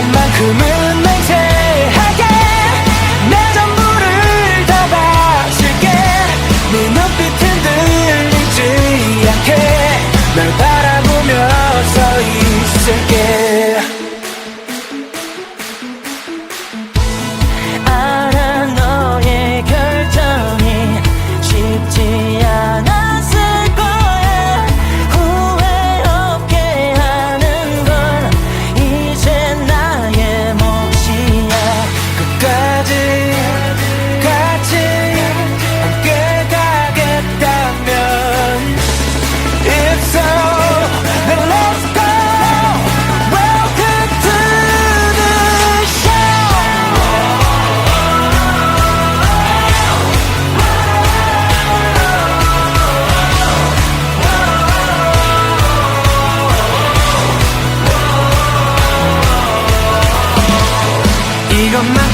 것만큼은 맹세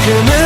You know.